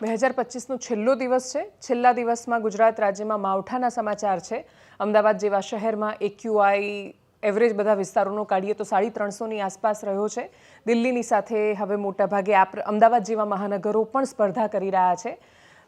બે હજાર પચીસનો છેલ્લો દિવસ છે. છેલ્લા દિવસમાં ગુજરાત રાજ્યમાં માવઠાના સમાચાર છે. અમદાવાદ જેવા શહેરમાં એક્યુઆઈ એવરેજ બધા વિસ્તારોનો કાઢીએ તો સાડી ત્રણસોની આસપાસ રહ્યો છે. દિલ્હીની સાથે હવે મોટાભાગે આ અમદાવાદ જેવા મહાનગરો પણ સ્પર્ધા કરી રહ્યા છે.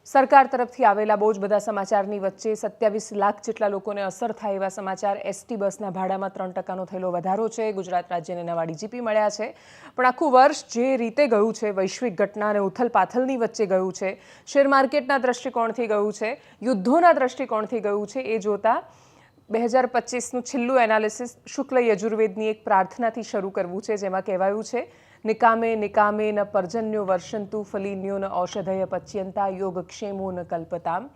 સરકાર તરફથી આવેલા બહુ જ બધા સમાચારની વચ્ચે સત્યાવીસ લાખ જેટલા લોકોને અસર થાય એવા સમાચાર એસટી બસના ભાડામાં ત્રણ ટકાનો થયેલો વધારો છે. ગુજરાત રાજ્યને નવા ડીજીપી મળ્યા છે. પણ આખું વર્ષ જે રીતે ગયું છે, વૈશ્વિક ઘટના અને ઉથલપાથલની વચ્ચે ગયું છે, શેર માર્કેટના દૃષ્ટિકોણથી ગયું છે, યુદ્ધોના દૃષ્ટિકોણથી ગયું છે, એ જોતા બે હજાર પચીસનું છેલ્લું એનાલિસિસ શુક્લ યજુર્વેદની એક પ્રાર્થનાથી શરૂ કરવું છે, જેમાં કહેવાયું છે નિકામે નિકામે ન પર્જન્યો વર્ષંતુ ફલિન્યો ન ઔષધય પચ્યંતા યોગક્ષેમો ન કલ્પતામ.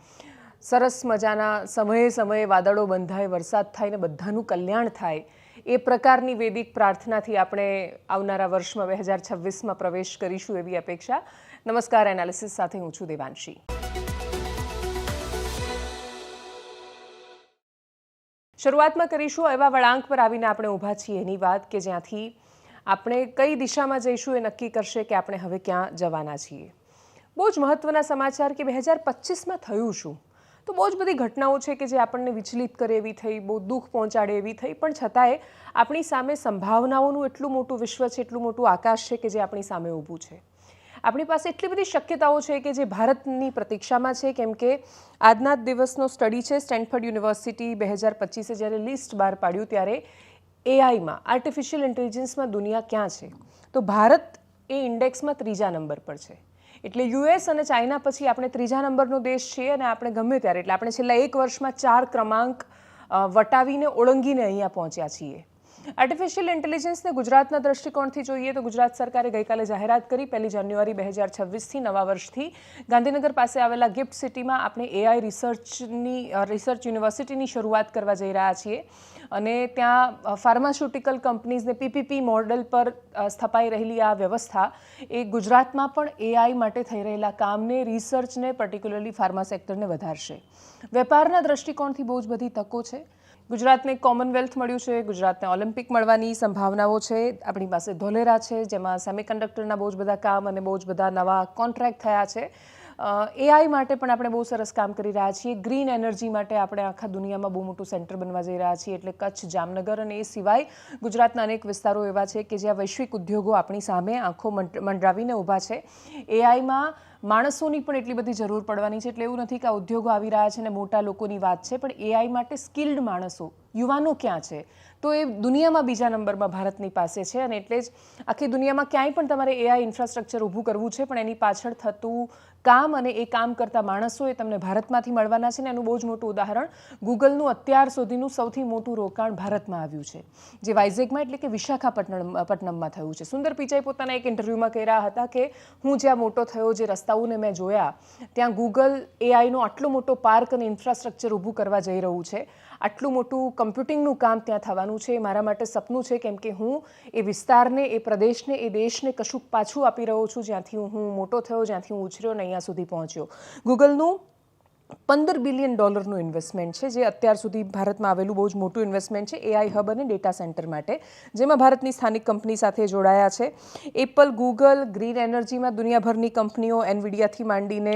સરસ મજાના સમયે સમયે વાદળો બંધાય, વરસાદ થાય ને બધાનું કલ્યાણ થાય. એ પ્રકારની વૈદિક પ્રાર્થનાથી આપણે આવનારા વર્ષમાં બે હજાર છવ્વીસમાં પ્રવેશ કરીશું એવી અપેક્ષા. નમસ્કાર, એનાલિસિસ સાથે હું છું દેવાંશી. શરૂઆતમાં કરીશું એવા વળાંક પર આવીને આપણે ઊભા છીએ. એની વાત કે જ્યાંથી આપણે કઈ દિશામાં જઈશું એ નક્કી કરશે કે આપણે હવે ક્યાં જવાના છીએ. બહુ જ મહત્વના સમાચાર કે બે હજાર પચીસમાં થયું શું? તો બહુ જ બધી ઘટનાઓ છે કે જે આપણને વિચલિત કરે એવી થઈ, બહુ દુઃખ પહોંચાડે એવી થઈ, પણ છતાંય આપણી સામે સંભાવનાઓનું એટલું મોટું વિશ્વ છે, એટલું મોટું આકાશ છે કે જે આપણી સામે ઊભું છે. આપણી પાસે એટલી બધી શક્યતાઓ છે કે જે ભારતની પ્રતીક્ષામાં છે, કેમ કે આજના દિવસનો સ્ટડી છે, સ્ટેન્ફર્ડ યુનિવર્સિટી બે હજાર પચીસે જ્યારે લિસ્ટ બહાર પાડ્યું ત્યારે એઆઈમાં આર્ટિફિશિયલ ઇન્ટેલિજન્સમાં દુનિયા ક્યાં છે? તો ભારત એ ઇન્ડેક્સમાં ત્રીજા નંબર પર છે. એટલે યુએસ અને ચાઇના પછી આપણે ત્રીજા નંબરનો દેશ છીએ અને આપણે ગમે ત્યારે. એટલે આપણે છેલ્લા એક વર્ષમાં ચાર ક્રમાંક વટાવીને ઓળંગીને અહીંયા પહોંચ્યા છીએ. આર્ટિફિશિયલ ઇન્ટેલિજન્સને ગુજરાતના દ્રષ્ટિકોણથી જોઈએ તો ગુજરાત સરકારે ગઈકાલે જાહેરાત કરી. પહેલી જાન્યુઆરી બે હજાર છવ્વીસથી નવા વર્ષથી ગાંધીનગર પાસે આવેલા ગિફ્ટ સિટીમાં આપણે એઆઈ રિસર્ચની રિસર્ચ યુનિવર્સિટીની શરૂઆત કરવા જઈ રહ્યા છીએ. અને ત્યાં ફાર્માસ્યુટિકલ કંપનીઝને પીપીપી મોડલ પર સ્થપાઈ રહેલી આ વ્યવસ્થા એ ગુજરાતમાં પણ એઆઈ માટે થઈ રહેલા કામને રિસર્ચને પર્ટિક્યુલરલી ફાર્મા સેક્ટરને વધારશે. વેપારના દ્રષ્ટિકોણથી બહુ જ બધી તકો છે. ગુજરાતને કોમનવેલ્થ મળ્યું છે, ગુજરાતને ઓલિમ્પિક મળવાની સંભાવનાઓ છે. આપણી પાસે ધોલેરા છે, જેમાં સેમિકન્ડક્ટરના બહુ જ બધા કામ અને બહુ જ બધા નવા કોન્ટ્રાક્ટ થયા છે. એઆઈ માટે પણ આપણે બહુ સરસ કામ કરી રહ્યા છીએ. ગ્રીન એનર્જી માટે આપણે આખા દુનિયામાં બહુ મોટું સેન્ટર બનવા જઈ રહ્યા છીએ, એટલે કચ્છ, જામનગર અને એ સિવાય ગુજરાતના અનેક વિસ્તારો એવા છે કે જ્યાં વૈશ્વિક ઉદ્યોગો આપણી સામે આંખો મંડ- મંડરાવીને ઊભા છે. એઆઈમાં માણસોની પણ એટલી બધી જરૂર પડવાની છે. એટલે એવું નથી કે આ ઉદ્યોગો આવી રહ્યા છે ને મોટા લોકોની વાત છે, પણ એઆઈ માટે સ્કિલ્ડ માણસો યુવાનો ક્યાં છે? તો એ દુનિયામાં બીજા નંબરમાં ભારતની પાસે છે અને એટલે જ આખી દુનિયામાં ક્યાંય પણ તમારે એઆઈ ઇન્ફ્રાસ્ટ્રક્ચર ઊભું કરવું છે, પણ એની પાછળ થતું કામ અને એ કામ કરતા માણસો એ તમને ભારતમાંથી મળવાના છે ને એનું બહુ જ મોટું ઉદાહરણ ગૂગલનું અત્યાર સુધીનું સૌથી મોટું રોકાણ ભારતમાં આવ્યું છે, જે વાઇઝેગમાં એટલે કે વિશાખાપટ્ટનમ, પટ્ટનમમાં થયું છે. સુંદર પિચાઈ પોતાના એક ઇન્ટરવ્યૂમાં કહી રહ્યા હતા કે, હું જ્યાં મોટો થયો, જે રસ્તાઓને મેં જોયા, ત્યાં ગૂગલ એઆઈનો આટલો મોટો પાર્ક અને ઇન્ફ્રાસ્ટ્રક્ચર ઊભું કરવા જઈ રહ્યું છે. આટલું મોટું કમ્પ્યુટિંગનું કામ ત્યાં થવાનું છે. મારા માટે સપનું છે કેમ કે હું એ વિસ્તારને, એ પ્રદેશને, એ દેશને કશુંક પાછું આપી રહ્યો છું. જ્યાંથી હું મોટો થયો, જ્યાંથી હું ઉછર્યો ને અહીંયા સુધી પહોંચ્યો. ગૂગલનું પંદર બિલિયન ડોલરનું ઇન્વેસ્ટમેન્ટ છે, જે અત્યાર સુધી ભારતમાં આવેલું બહુ જ મોટું ઇન્વેસ્ટમેન્ટ છે એઆઈ હબ અને ડેટા સેન્ટર માટે. જેમાં ભારતની સ્થાનિક કંપની સાથે જોડાયા છે. એપલ ગૂગલ ગ્રીન એનર્જીમાં દુનિયાભરની કંપનીઓ એનવીડિયાથી માંડીને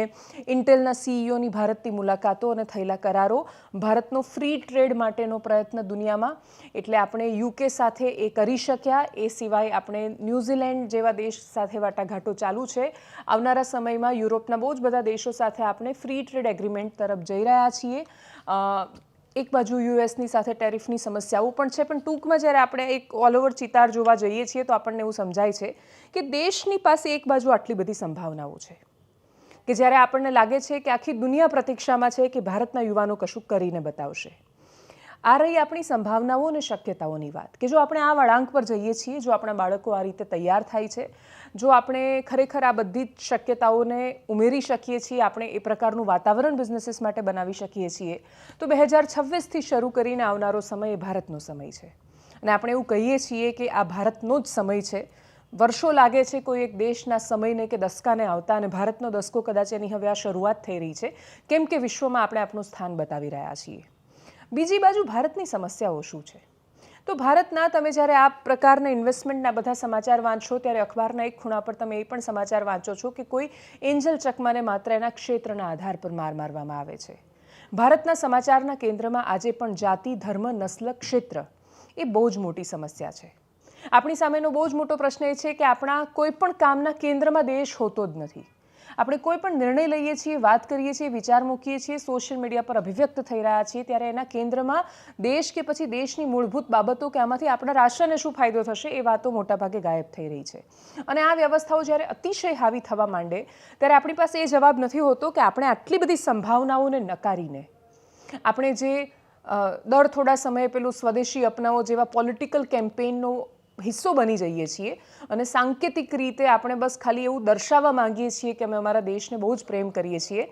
ઇન્ટેલના સીઈઓની ભારતની મુલાકાતો અને થયેલા કરારો. ભારતનો ફ્રી ટ્રેડ માટેનો પ્રયત્ન દુનિયામાં. એટલે આપણે યુકે સાથે એ કરી શક્યા. એ સિવાય આપણે ન્યૂઝીલેન્ડ જેવા દેશ સાથે વાટાઘાટો ચાલુ છે. આવનારા સમયમાં યુરોપના બહુ જ બધા દેશો સાથે આપણે ફ્રી ટ્રેડ એગ્રીમેન્ટ તરફ જઈ રહ્યા છીએ. એક બાજુ યુએસની સાથે ટેરિફની સમસ્યાઓ પણ છે, પણ ટૂંકમાં જ્યારે આપણે એક ઓલ ઓવર ચિતાર જોવા જઈએ છીએ, તો આપણને એવું સમજાય છે કે દેશની પાસે એક બાજુ આટલી બધી સંભાવનાઓ છે. કે જ્યારે આપણને લાગે છે કે આખી દુનિયા પ્રતીક્ષામાં છે કે ભારતના યુવાનો કશું કરીને બતાવશે. આ રહી આપણી સંભાવનાઓ અને શક્યતાઓની વાત કે જો આપણે આ વળાંક પર જઈએ છીએ, જો આપણા બાળકો આ રીતે તૈયાર થાય છે, જો આપણે ખરેખર આ બધી જ શક્યતાઓને ઉમેરી શકીએ છીએ, આપણે એ પ્રકારનું વાતાવરણ બિઝનેસીસ માટે બનાવી શકીએ છીએ, તો બે હજાર છવ્વીસથી શરૂ કરીને આવનારો સમય એ ભારતનો સમય છે. અને આપણે એવું કહીએ છીએ કે આ ભારતનો જ સમય છે. વર્ષો લાગે છે કોઈ એક દેશના સમયને કે દસકાને આવતા અને ભારતનો દસકો કદાચ એની હવે આ શરૂઆત થઈ રહી છે. કેમ કે વિશ્વમાં આપણે આપણું સ્થાન બતાવી રહ્યા છીએ. બીજી બાજુ ભારતની સમસ્યાઓ શું છે? તો ભારતના તમે જ્યારે આ પ્રકારના ઇન્વેસ્ટમેન્ટના બધા સમાચાર વાંચો, ત્યારે અખબારના એક ખૂણા પર તમે એ પણ સમાચાર વાંચો છો કે કોઈ એન્જલ ચકમાને માત્ર એના ક્ષેત્રના આધાર પર માર મારવામાં આવે છે. ભારતના સમાચારના કેન્દ્રમાં આજે પણ જાતિ, ધર્મ, નસ્લ, ક્ષેત્ર એ બહુ જ મોટી સમસ્યા છે. આપણી સામેનો બહુ જ મોટો પ્રશ્ન એ છે કે આપણા કોઈ પણ કામના કેન્દ્રમાં દેશ હોતો જ નથી. આપણે કોઈ પણ નિર્ણય લઈએ છીએ, વાત કરીએ છીએ, વિચાર મૂકીએ છીએ સોશિયલ મીડિયા પર અભિવ્યક્ત થઈ રહ્યા છીએ, ત્યારે એના કેન્દ્રમાં દેશ કે પછી દેશની મૂળભૂત બાબતો કે આમાંથી આપણા રાષ્ટ્રને શું ફાયદો થશે એ વાતો મોટાભાગે ગાયબ થઈ રહી છે. અને આ વ્યવસ્થાઓ જ્યારે અતિશય હાવી થવા માંડે, ત્યારે આપણી પાસે એ જવાબ નથી હોતો કે આપણે આટલી બધી સંભાવનાઓને નકારીને, આપણે જે દર થોડા સમયે પેલું સ્વદેશી અપનાવો જેવા પોલિટિકલ કેમ્પેઇનનો હિસ્સો બની જઈએ છીએ અને સાંકેતિક રીતે આપણે બસ ખાલી એવું દર્શાવવા માંગીએ છીએ કે અમે અમારા દેશને બહુ જ પ્રેમ કરીએ છીએ.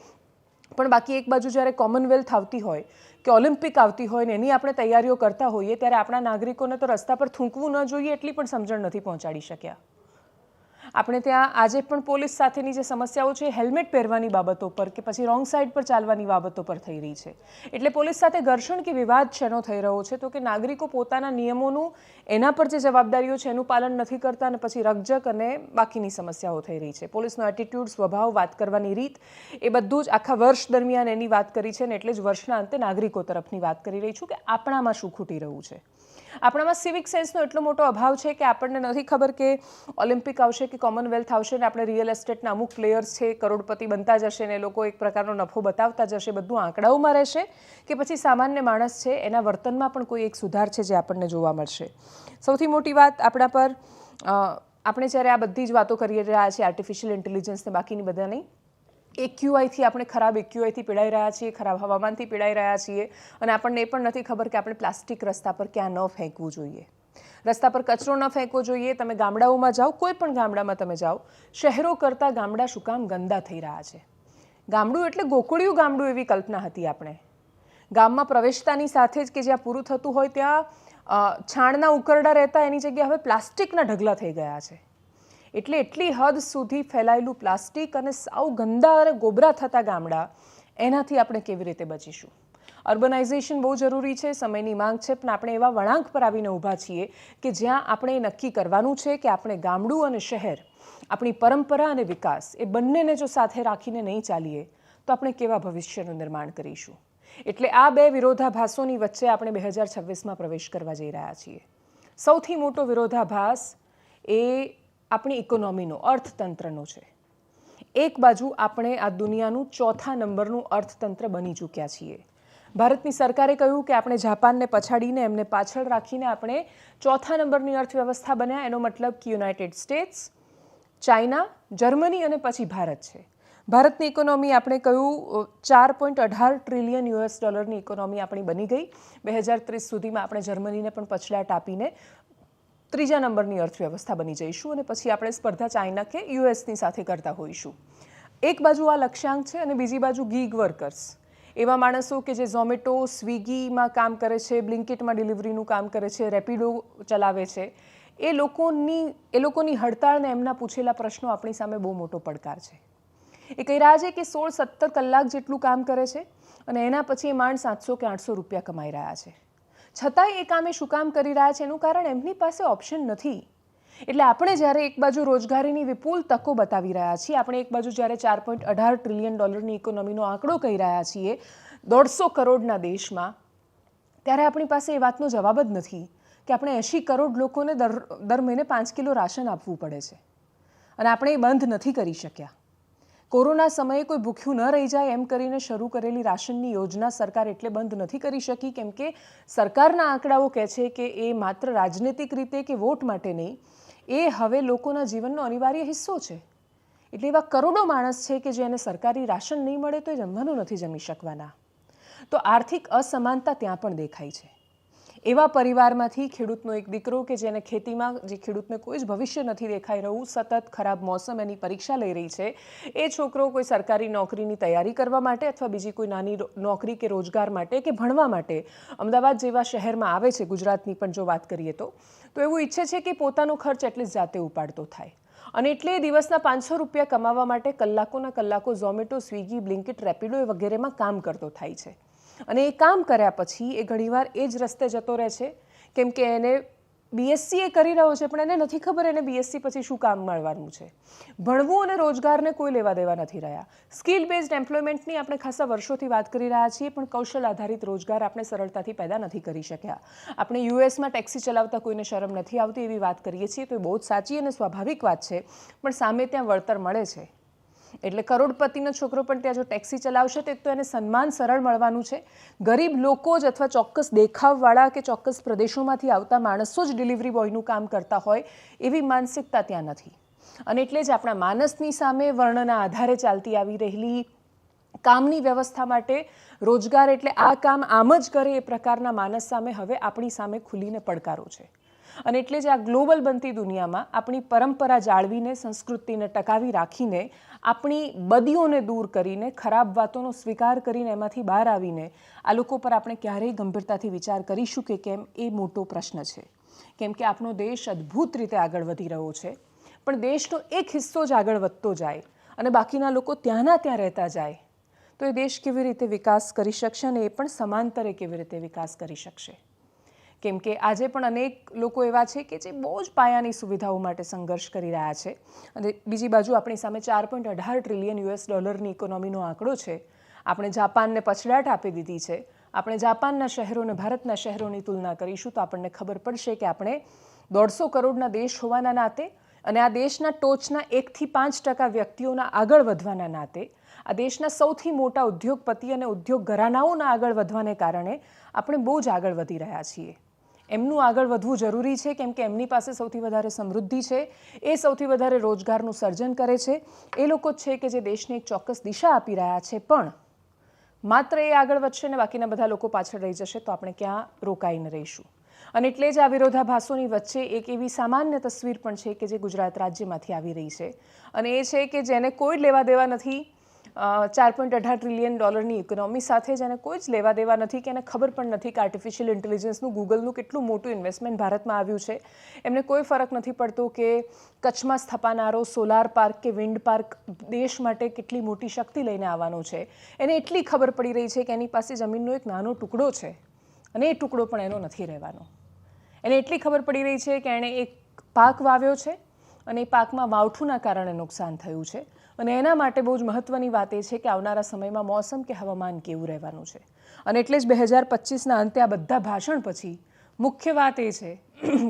પણ બાકી એક બાજુ જ્યારે કોમનવેલ્થ આવતી હોય કે ઓલિમ્પિક આવતી હોય ને એની આપણે તૈયારીઓ કરતા હોઈએ, ત્યારે આપણા નાગરિકોને તો રસ્તા પર થૂંકવું ન જોઈએ એટલી પણ સમજણ નથી પહોંચાડી શક્યા. આપણે ત્યાં આજે પણ પોલીસ સાથેની જે સમસ્યાઓ છે, હેલ્મેટ પહેરવાની બાબતો પર કે પછી રોંગ સાઈડ પર ચાલવાની બાબતો પર થઈ રહી છે. એટલે પોલીસ સાથે ઘર્ષણ કે વિવાદ શેનો થઈ રહ્યો છે? તો કે નાગરિકો પોતાના નિયમોનું, એના પર જે જવાબદારીઓ છે, એનું પાલન નથી કરતા અને પછી રકજક અને બાકીની સમસ્યાઓ થઈ રહી છે. પોલીસનો એટીટ્યૂડ સ્વભાવ, વાત કરવાની રીત, એ બધું જ આખા વર્ષ દરમિયાન એની વાત કરી છે ને એટલે જ વર્ષના અંતે નાગરિકો તરફની વાત કરી રહી છું કે આપણામાં શું ખૂટી રહ્યું છે? આપણામાં સિવિક સેન્સનો એટલો મોટો અભાવ છે કે આપણને નથી ખબર કે ઓલિમ્પિક આવશે કે કોમનવેલ્થ આવશે ને આપણે રિયલ એસ્ટેટના અમુક પ્લેયર્સ છે, કરોડપતિ બનતા જશે ને લોકો એક પ્રકારનો નફો બતાવતા જશે, બધું આંકડાઓમાં રહેશે કે પછી સામાન્ય માણસ છે એના વર્તનમાં પણ કોઈ એક સુધાર છે જે આપણને જોવા મળશે. સૌથી મોટી વાત આપણા પર આપણે જ્યારે આ બધી જ વાતો કરી રહ્યા છીએ આર્ટિફિશિયલ ઇન્ટેલિજન્સને બાકીની બધાની એક્યુઆઈથી આપણે ખરાબ એક્યુઆઈથી પીડાઈ રહ્યા છીએ, ખરાબ હવામાનથી પીડાઈ રહ્યા છીએ અને આપણને એ પણ નથી ખબર કે આપણે પ્લાસ્ટિક રસ્તા પર ક્યાં ન ફેંકવું જોઈએ. રસ્તા પર કચરો ન ફેંકવો જોઈએ, તમે ગામડાઓમાં જાઓ, કોઈ પણ ગામડામાં તમે જાઓ, શહેરો કરતાં ગામડા શું કામ ગંદા થઈ રહ્યા છે? ગામડું એટલે ગોકુળિયું ગામડું એવી કલ્પના હતી આપણે. ગામમાં પ્રવેશતાની સાથે જ કે જ્યાં પૂરું થતું હોય ત્યાં છાણના ઉકરડા રહેતા એની જગ્યાએ હવે પ્લાસ્ટિકના ઢગલા થઈ ગયા છે. એટલે એટલી હદ સુધી ફેલાયેલું પ્લાસ્ટિક અને સાવ ગંદા અને ગોબરા થતા ગામડા, એનાથી આપણે કેવી રીતે બચીશું? અર્બનાઇઝેશન બહુ જરૂરી છે, સમયની માંગ છે, પણ આપણે એવા વળાંક પર આવીને ઊભા છીએ કે જ્યાં આપણે નક્કી કરવાનું છે કે આપણે ગામડું અને શહેર, આપણી પરંપરા અને વિકાસ એ બંનેને જો સાથે રાખીને નહીં ચાલીએ, તો આપણે કેવા ભવિષ્યનું નિર્માણ કરીશું? એટલે આ બે વિરોધાભાસોની વચ્ચે આપણે બે હજાર છવ્વીસમાં પ્રવેશ કરવા જઈ રહ્યા છીએ. સૌથી મોટો વિરોધાભાસ એ આપણી ઇકોનોમીનો, અર્થતંત્રનો છે. એક બાજુ આપણે આ દુનિયાનું ચોથા નંબરનું અર્થતંત્ર બની ચૂક્યા છીએ. ભારતની સરકારે કહ્યું કે આપણે જાપાનને પછાડીને એમને પાછળ રાખીને આપણે ચોથા નંબરની અર્થવ્યવસ્થા બન્યા. એનો મતલબ કે યુનાઇટેડ સ્ટેટ્સ, ચાઇના, જર્મની અને પછી ભારત છે. ભારતની ઇકોનોમી આપણે કહ્યું ચાર પોઈન્ટ અઢાર ટ્રિલિયન યુએસ ડોલરની ઇકોનોમી આપણી બની ગઈ. બે હજાર ત્રીસ સુધીમાં આપણે જર્મનીને પણ પછડાટ આપીને ત્રીજા નંબરની અર્થવ્યવસ્થા બની જઈશું અને પછી આપણે સ્પર્ધા ચાઇના કે યુએસની સાથે કરતા હોઈશું. એક બાજુ આ લક્ષ્યાંક છે અને બીજી બાજુ ગીગ વર્કર્સ એવા માણસો કે જે ઝોમેટો, સ્વિગીમાં કામ કરે છે બ્લિન્કિટમાં ડિલિવરીનું કામ કરે છે, રેપિડો ચલાવે છે, એ લોકોની એ લોકોની હડતાળને એમના પૂછેલા પ્રશ્નો આપણી સામે બહુ મોટો પડકાર છે. એ કહી રહ્યા છે કે સોળ સત્તર કલાક જેટલું કામ કરે છે અને એના પછી એ માણ સાતસો કે આઠસો રૂપિયા કમાઈ રહ્યા છે. છતાંય એ કામે શું કામ કરી રહ્યા છે એનું કારણ એમની પાસે ઓપ્શન નથી. એટલે આપણે જ્યારે એક બાજુ રોજગારીની વિપુલ તકો બતાવી રહ્યા છીએ, આપણે એક બાજુ જ્યારે ચાર પોઈન્ટ અઢાર ટ્રિલિયન ડોલરની ઇકોનોમીનો આંકડો કહી રહ્યા છીએ, દોઢસો કરોડના દેશમાં, ત્યારે આપણી પાસે એ વાતનો જવાબ જ નથી કે આપણે એંશી કરોડ લોકોને દર દર મહિને પાંચ કિલો રાશન આપવું પડે છે. અને આપણે એ બંધ નથી કરી શક્યા. કોરોના સમયે કોઈ ભૂખ્યું ન રહી જાય એમ કરીને શરૂ કરેલી રાશનની યોજના સરકાર એટલે બંધ નથી કરી શકી, કેમ કે સરકારના આંકડાઓ કહે છે કે એ માત્ર રાજનૈતિક રીતે કે વોટ માટે નહીં એ હવે લોકોના જીવનનો અનિવાર્ય હિસ્સો છે. એટલે એવા કરોડો માણસ છે કે જેને સરકારી રાશન નહીં મળે તો એ જમવાનું નથી જમી શકવાના. તો આર્થિક અસમાનતા ત્યાં પણ દેખાય છે. એવા પરિવારમાંથી ખેડૂતનો એક દીકરો કે જેને ખેતીમાં જે ખેડૂતને કોઈ જ ભવિષ્ય નથી દેખાઈ રહ્યું, સતત ખરાબ મોસમ એની પરીક્ષા લઈ રહી છે. એ છોકરો કોઈ સરકારી નોકરીની તૈયારી કરવા માટે અથવા બીજી કોઈ નાની નોકરી કે રોજગાર માટે કે ભણવા માટે અમદાવાદ જેવા શહેરમાં આવે છે ગુજરાતની પણ જો વાત કરીએ તો તો એવું ઈચ્છે છે કે પોતાનો ખર્ચ એટલીસ્ટ જાતે ઉપાડતો થાય. અને એટલે દિવસના પાંચસો રૂપિયા કમાવા માટે કલાકોના કલાકો ઝોમેટો, સ્વિગી, બ્લિન્કિટ રેપિડો વગેરેમાં કામ કરતો થાય છે. અને એ કામ કર્યા પછી એ ઘણીવાર એ જ રસ્તે જતો રહે છે. કેમ કે એને બીએસસી એ કરી રહ્યો છે, પણ એને નથી ખબર એને બીએસસી પછી શું કામ મળવાનું છે. ભણવું અને રોજગારને કોઈ લેવા દેવા નથી રહ્યા. સ્કિલ બેઝડ એમ્પ્લોયમેન્ટની આપણે ખાસા વર્ષોથી વાત કરી રહ્યા છીએ, પણ કૌશલ આધારિત રોજગાર આપણે સરળતાથી પેદા નથી કરી શક્યા. આપણે યુએસમાં ટેક્સી ચલાવતા કોઈને શરમ નથી આવતી એવી વાત કરીએ છીએ, તો એ બહુ જ સાચી અને સ્વાભાવિક વાત છે, પણ સામે ત્યાં વળતર મળે છે. એટલે કરોડપતિનો છોકરો પણ ત્યાં જો ટેક્સી ચલાવશે તો એક તો એને સન્માન સરળ મળવાનું છે. ગરીબ લોકો જ અથવા ચોક્કસ દેખાવવાળા કે ચોક્કસ પ્રદેશોમાંથી આવતા માણસો જ ડિલિવરી બોયનું કામ કરતા હોય એવી માનસિકતા ત્યાં નથી. અને એટલે જ આપણા માનસની સામે વર્ણના આધારે ચાલતી આવી રહેલી કામની વ્યવસ્થા માટે રોજગાર એટલે આ કામ આમ જ કરે એ પ્રકારના માનસ સામે હવે આપણી સામે ખુલીને પડકારો છે. અને એટલે જ આ ગ્લોબલ બનતી દુનિયામાં આપણી પરંપરા જાળવીને, સંસ્કૃતિને ટકાવી રાખીને, આપણી બદીઓને દૂર કરીને, ખરાબ વાતોનો સ્વીકાર કરીને એમાંથી બહાર આવીને, આ લોકો પર આપણે ક્યારેય ગંભીરતાથી વિચાર કરીશું કે કેમ? એ મોટો પ્રશ્ન છે. કેમ કે આપણો દેશ અદ્ભુત રીતે આગળ વધી રહ્યો છે. પણ દેશનો એક હિસ્સો જ આગળ વધતો જાય અને બાકીના લોકો ત્યાંના ત્યાં રહેતા જાય. તો એ દેશ કેવી રીતે વિકાસ કરી શકશે અને એ પણ સમાંતરે કેવી રીતે વિકાસ કરી શકશે? કેમ કે આજે પણ અનેક લોકો એવા છે કે જે બહુ જ પાયાની સુવિધાઓ માટે સંઘર્ષ કરી રહ્યા છે. અને બીજી બાજુ આપણી સામે ચાર પોઈન્ટ અઢાર ટ્રિલિયન યુએસ ડોલરની ઇકોનોમીનો આંકડો છે. આપણે જાપાનને પછડાટ આપી દીધી છે. આપણે જાપાનના શહેરો અને ભારતના શહેરોની તુલના કરીશું તો આપણને ખબર પડશે કે આપણે દોઢસો કરોડના દેશ હોવાના નાતે અને આ દેશના ટોચના એકથી પાંચ ટકા વ્યક્તિઓના આગળ વધવાના નાતે, આ દેશના સૌથી મોટા ઉદ્યોગપતિ અને ઉદ્યોગ ઘરાનાઓના આગળ વધવાને કારણે આપણે બહુ જ આગળ વધી રહ્યા છીએ. એમનું આગળ વધવું જરૂરી છે, કેમ કે એમની પાસે સૌથી વધારે સમૃદ્ધિ છે, એ સૌથી વધારે રોજગારનું સર્જન કરે છે. એ લોકો છે કે જે દેશને એક ચોક્કસ દિશા આપી રહ્યા છે. પણ માત્ર એ આગળ વધશે ને બાકીના બધા લોકો પાછળ રહી જશે, તો આપણે ક્યાં રોકાઈને રહીશું? અને એટલે જ આ વિરોધાભાસોની વચ્ચે એક એવી સામાન્ય તસવીર પણ છે કે જે ગુજરાત રાજ્યમાંથી આવી રહી છે. અને એ છે કે જેને કોઈ લેવા દેવા નથી ચાર પોઈન્ટ અઢાર ટ્રિલિયન ડોલરની ઇકોનોમી સાથે જ એને કોઈ જ લેવા દેવા નથી કે એને ખબર પણ નથી કે આર્ટિફિશિયલ ઇન્ટેલિજન્સનું ગૂગલનું કેટલું મોટું ઇન્વેસ્ટમેન્ટ ભારતમાં આવ્યું છે. એમને કોઈ ફરક નથી પડતો કે કચ્છમાં સ્થપાનારો સોલાર પાર્ક કે વિન્ડ પાર્ક દેશ માટે કેટલી મોટી શક્તિ લઈને આવવાનો છે. એને એટલી ખબર પડી રહી છે કે એની પાસે જમીનનો એક નાનો ટુકડો છે અને એ ટુકડો પણ એનો નથી રહેવાનો. એને એટલી ખબર પડી રહી છે કે એણે એક પાક વાવ્યો છે અને એ પાકમાં માવઠુંના કારણે નુકસાન થયું છે. અને એના માટે બહુ જ મહત્ત્વની વાત એ છે કે આવનારા સમયમાં મોસમ કે હવામાન કેવું રહેવાનું છે. અને એટલે જ બે હજાર પચીસના અંતે આ બધા ભાષણ પછી મુખ્ય વાત એ છે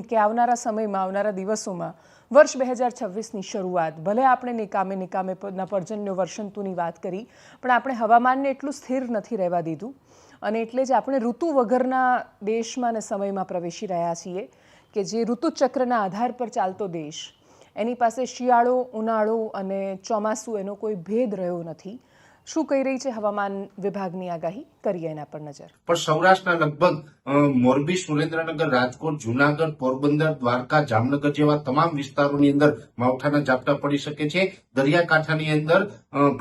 કે આવનારા સમયમાં, આવનારા દિવસોમાં વર્ષ બે હજાર છવ્વીસની શરૂઆત, ભલે આપણે નિકામે નિકામે પર્જન્યો, વર્ષંતુની વાત કરી, પણ આપણે હવામાનને એટલું સ્થિર નથી રહેવા દીધું. અને એટલે જ આપણે ઋતુ વગરના દેશમાં અને સમયમાં પ્રવેશી રહ્યા છીએ કે જે ઋતુચક્રના આધાર પર ચાલતો દેશ એની પાસે શિયાળો ઉનાળો અને ચોમાસું એનો કોઈ ભેદ રહ્યો નથી. શું કહી રહી છે હવામાન વિભાગની આગાહી? કરીએ એના પર નજર. પણ સૌરાષ્ટ્રના લગભગ મોરબી, સુરેન્દ્રનગર, રાજકોટ, જુનાગઢ, પોરબંદર, દ્વારકા, જામનગર જેવા તમામ વિસ્તારોની અંદર માવઠાના ઝાપટા પડી શકે છે. દરિયાકાંઠાની અંદર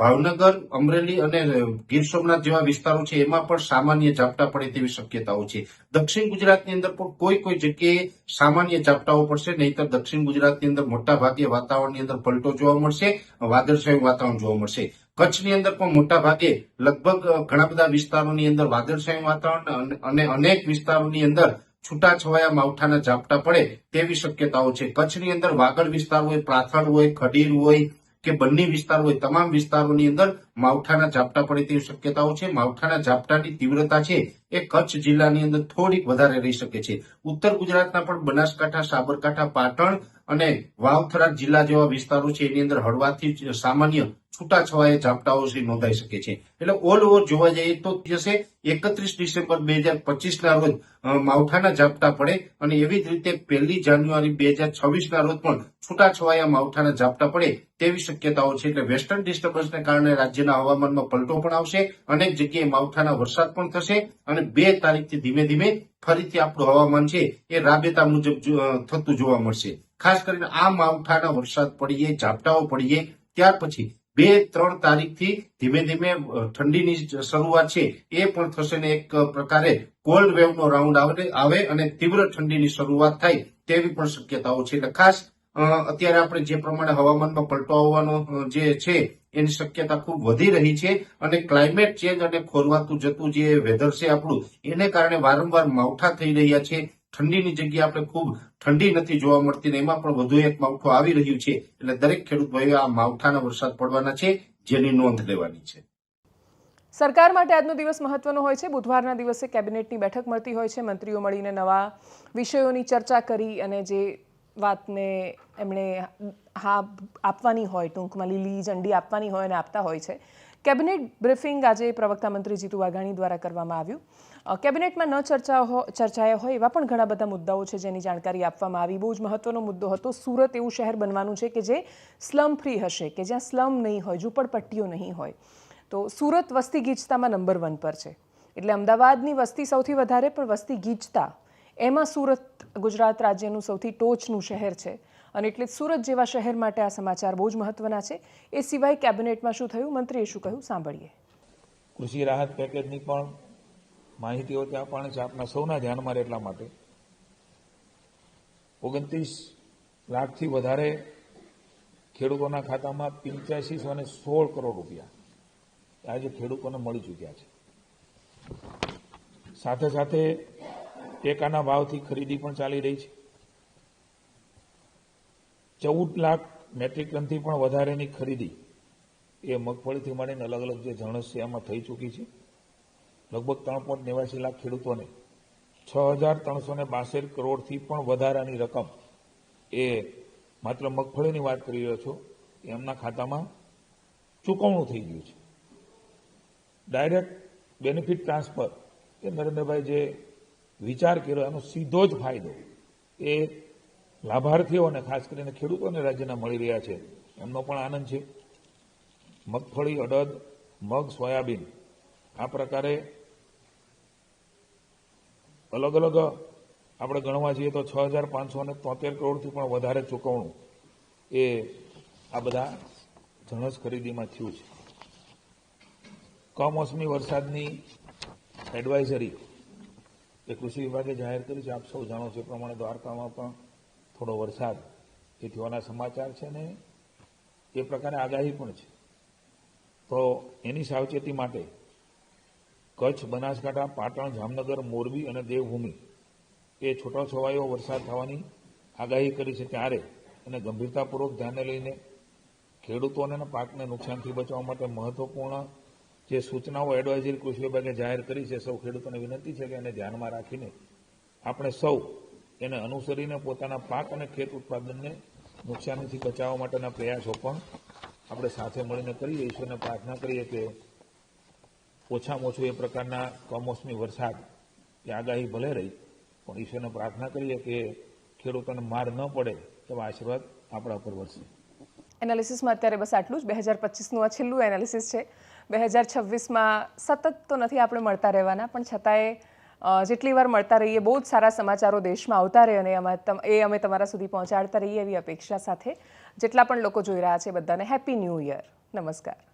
ભાવનગર, અમરેલી અને ગીર સોમનાથ જેવા વિસ્તારો છે, એમાં પણ સામાન્ય ઝાપટા પડે તેવી શક્યતાઓ છે. દક્ષિણ ગુજરાતની અંદર પણ કોઈ કોઈ જગ્યાએ સામાન્ય ઝાપટાઓ પડશે, નહીતર દક્ષિણ ગુજરાતની અંદર મોટા ભાગે વાતાવરણની અંદર પલટો જોવા મળશે, વાદળછાયું વાતાવરણ જોવા મળશે. કચ્છની અંદર પણ મોટા ભાગે લગભગ ઘણા બધા વિસ્તારોની અંદર વાદળછાયું વાતાવરણ અને- અને અનેક વિસ્તારોની અંદર છૂટાછવાયા માવઠાના ઝાપટા પડે તેવી શક્યતાઓ છે. કચ્છની અંદર વાગડ વિસ્તાર હોય પ્રાથળ હોય, ખડીર હોય કે બંને વિસ્તાર હોય, તમામ વિસ્તારોની અંદર માવઠાના ઝાપટા પડે તેવી શક્યતાઓ છે. માવઠાના ઝાપટાની તીવ્રતા છે એ કચ્છ જિલ્લાની અંદર થોડીક વધારે રહી શકે છે. ઉત્તર ગુજરાતના પણ બનાસકાંઠા, સાબરકાંઠા, પાટણ અને વાવથરા જિલ્લા જેવા વિસ્તારો છે. એની અંદર હળવાથી સામાન્ય છૂટાછવાયા ઝાપટાઓ છે નોંધાઈ શકે છે. એટલે ઓલ ઓવર જોવા જઈએ તો જશે. એકત્રીસ ડિસેમ્બર બે હજાર પચીસના રોજ માવઠાના ઝાપટા પડે અને એવી જ રીતે પહેલી જાન્યુઆરી બે હજાર છવ્વીસના રોજ પણ છૂટાછવાયા માવઠાના ઝાપટા પડે તેવી શક્યતાઓ છે. એટલે વેસ્ટર્ન ડિસ્ટર્બન્સને કારણે રાજ્યના હવામાનમાં પલટો પણ આવશે, અનેક જગ્યાએ માવઠાના વરસાદ પણ થશે અને બે તારીખથી ધીમે ધીમે ફરીથી આપણું હવામાન છે એ રાબેતા મુજબ થતું જોવા મળશે. ખાસ કરીને આ માવઠાના વરસાદ પડીએ, ઝાપટાઓ પડીએ, ત્યાર પછી બે, ત્રણ તારીખથી ધીમે ધીમે ઠંડીની શરૂઆત છે, એ પણ થશે ને એક પ્રકારે કોલ્ડ વેવનો રાઉન્ડ આવે અને તીવ્ર ઠંડીની શરૂઆત થાય તેવી પણ શક્યતાઓ છે. એટલે ખાસ અત્યારે આપણે જે પ્રમાણે હવામાનમાં પલટો આવવાનો જે છે, એની શક્યતા ખૂબ વધી રહી છે અને ક્લાઇમેટ ચેન્જ અને ખોરવાતું જતું જે વેધર છે આપણું, એને કારણે વારંવાર માવઠા થઈ રહ્યા છે. ઠંડીની જગ્યાએ આપણે ખૂબ ઠંડી નથી જોવા મળતી ને એમાં પણ વધુ એક માવઠું આવી રહ્યું છે. એટલે દરેક ખેડૂત ભાઈઓ આ માવઠાના વરસાદ પડવાના છે, જેની નોંધ લેવાની છે. સરકાર માટે આજનો દિવસ મહત્વનો હોય છે. બુધવારના દિવસે કેબિનેટની બેઠક મળતી હોય છે. મંત્રીઓ મળીને નવા વિષયોની ચર્ચા કરી અને જે વાતને એમણે હા આપવાની હોય, ટૂંકમાં લીલી ઝંડી આપવાની હોય અને આપતા હોય છે. કેબિનેટ બ્રીફિંગ આજે પ્રવક્તા મંત્રી જીતુ વાઘાણી દ્વારા કરવામાં આવ્યું. કેબિનેટમાં ન ચર્ચા ચર્ચાયા હોય એવા પણ ઘણા બધા મુદ્દાઓ છે જેની જાણકારી આપવામાં આવી. બહુ જ મહત્વનો મુદ્દો હતો સુરત એવું શહેર બનવાનું છે કે જે સ્લમ ફ્રી હશે, કે જ્યાં સ્લમ નહીં હોય, ઝૂંપડપટ્ટીઓ નહીં હોય. તો સુરત વસ્તી ગીચતામાં નંબર વન પર છે. એટલે અમદાવાદની વસ્તી સૌથી વધારે, પણ વસ્તી ગીચતા એમાં સુરત, ગુજરાત રાજ્યનું સૌથી ટોચનું શહેર છે. અને એટલે સુરત જેવા શહેર માટે આ સમાચાર બહુ જ મહત્વના છે. એ સિવાય કેબિનેટમાં શું થયું? મંત્રીએ શું કહ્યું? સાંભળીએ. કૃષિ રાહત પેકેજની પણ માહિતીઓ ત્યાં પણ છે. આપના સૌના ધ્યાનમાં રહે એટલા માટે. ઓગણત્રીસ લાખથી વધારે ખેડૂતોના ખાતામાં પંચ્યાસીસો અને સોળ કરોડ રૂપિયા. આજે ખેડૂતોને મળી ચૂક્યા છે. સાથે સાથે ટેકાના ભાવથી ખરીદી પણ ચાલી રહી છે. ચૌદ લાખ મેટ્રિક ટનથી પણ વધારેની ખરીદી એ મગફળીથી માંડીને અલગ અલગ જે જણસ છે એમાં થઈ ચૂકી છે. લગભગ ત્રણ પોઈન્ટ નેવાસી લાખ ખેડૂતોને છ હજાર ત્રણસો ને બાસઠ કરોડથી પણ વધારાની રકમ એ માત્ર મગફળીની વાત કરી રહ્યો છો, એમના ખાતામાં ચૂકવણું થઈ ગયું છે. ડાયરેક્ટ બેનિફિટ ટ્રાન્સફર એ નરેન્દ્રભાઈ જે વિચાર કર્યો, એનો સીધો જ ફાયદો એ લાભાર્થીઓને, ખાસ કરીને ખેડૂતોને રાજ્યના મળી રહ્યા છે. એમનો પણ આનંદ છે. મગફળી, અડદ, મગ, સોયાબીન આ પ્રકારે અલગ અલગ આપણે ગણવા જઈએ તો છ હજાર પાંચસો ને તોતેર કરોડથી પણ વધારે ચૂકવણું એ આ બધા જણસ ખરીદીમાં થયું છે. કમોસમી વરસાદની એડવાઇઝરી એ કૃષિ વિભાગે જાહેર કરી છે, આપ સૌ જાણો છો એ પ્રમાણે દ્વારકામાં પણ થોડો વરસાદ. એ થવાના સમાચાર છે ને, એ પ્રકારે આગાહી પણ છે. તો એની સાવચેતી માટે કચ્છ, બનાસકાંઠા, પાટણ, જામનગર, મોરબી અને દેવભૂમિ એ છૂટોછવાયો વરસાદ થવાની આગાહી કરી છે ત્યારે એને ગંભીરતાપૂર્વક ધ્યાને લઈને ખેડૂતોને અને પાકને નુકસાનથી બચવા માટે મહત્વપૂર્ણ જે સૂચનાઓ એડવાઇઝરી કૃષિ વિભાગે જાહેર કરી છે, સૌ ખેડૂતોને વિનંતી છે કે એને ધ્યાનમાં રાખીને આપણે સૌ એને અનુસરીને પોતાના પાક અને ખેત ઉત્પાદનને નુકસાનીથી બચાવવા માટેના પ્રયાસો પણ આપણે સાથે મળીને કરીએ, ઈશ્વરને પ્રાર્થના કરીએ કે ઓછામાં ઓછું એ પ્રકારના કમોસમી વરસાદ એ આગાહી ભલે રહી, પણ ઈશ્વરને પ્રાર્થના કરીએ કે ખેડૂતોને માર ન પડે તેવા આશીર્વાદ આપણા ઉપર વરસે. એનાલિસિસમાં અત્યારે બસ આટલું જ. બે હજાર પચીસનું આ છેલ્લું એનાલિસિસ છે. બે હજાર છવ્વીસમાં સતત તો નથી આપણે મળતા રહેવાના, પણ છતાંય જેટલી વાર મળતા રહીએ, બહુ જ સારા સમાચારો દેશમાં આવતા રહે અને એ અમે તમારા સુધી પહોંચાડતા રહીએ એવી અપેક્ષા સાથે જેટલા પણ લોકો જોઈ રહ્યા છે બધાને હેપી ન્યૂ યર નમસ્કાર.